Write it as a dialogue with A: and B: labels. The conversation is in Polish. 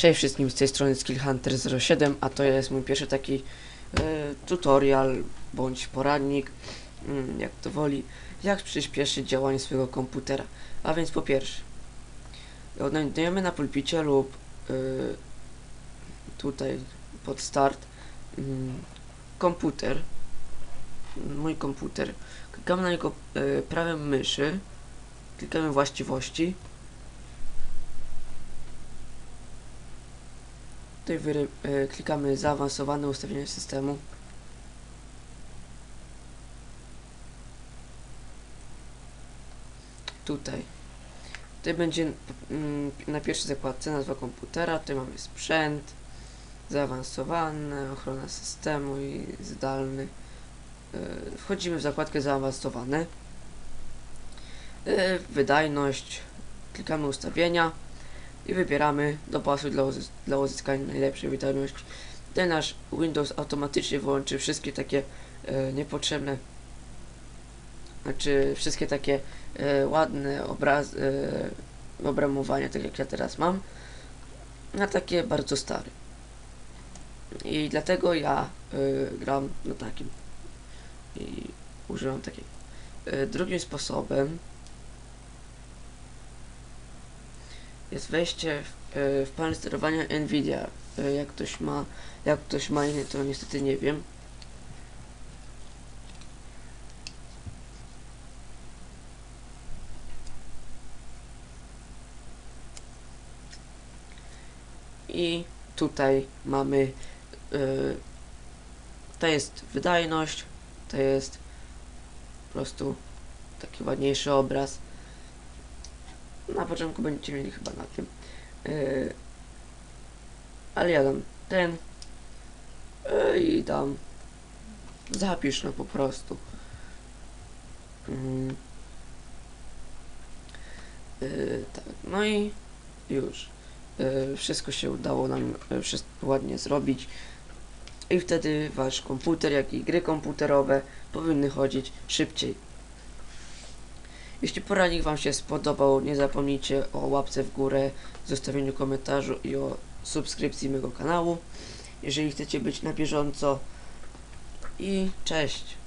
A: Cześć wszystkim, z tej strony SkillHunter07, a to jest mój pierwszy taki e, tutorial bądź poradnik, mm, jak to woli, jak przyspieszyć działanie swojego komputera. A więc po pierwsze, odnajdujemy na pulpicie lub e, tutaj pod start mm, komputer, mój komputer. Klikamy na niego e, prawym myszy, klikamy właściwości, Tutaj e, klikamy zaawansowane ustawienia systemu. Tutaj. Tutaj będzie mm, na pierwszej zakładce nazwa komputera, tutaj mamy sprzęt, zaawansowane, ochrona systemu i zdalny. E, wchodzimy w zakładkę zaawansowane. E, wydajność, klikamy ustawienia i wybieramy dopasuj dla, uzys- dla uzyskania najlepszej wydajności. Ten nasz Windows automatycznie wyłączy wszystkie takie e, niepotrzebne, znaczy wszystkie takie e, ładne obraz, e, obramowania, tak jak ja teraz mam, na takie bardzo stare. I dlatego ja e, gram na takim i używam takiego. E, drugim sposobem jest wejście w, e, w panel sterowania Nvidia. E, Jak ktoś ma, jak ktoś ma inny, to niestety nie wiem. I tutaj mamy e, to jest wydajność, to jest po prostu taki ładniejszy obraz. Na początku będziecie mieli chyba na tym. Yy, ale ja dam ten. Yy, I dam. Zapisz no po prostu. Mm. Yy, tak, no i już. Yy, wszystko się udało nam yy, wszystko ładnie zrobić. I wtedy wasz komputer, jak i gry komputerowe powinny chodzić szybciej. Jeśli poradnik Wam się spodobał, nie zapomnijcie o łapce w górę, zostawieniu komentarzu i o subskrypcji mego kanału, jeżeli chcecie być na bieżąco. I cześć!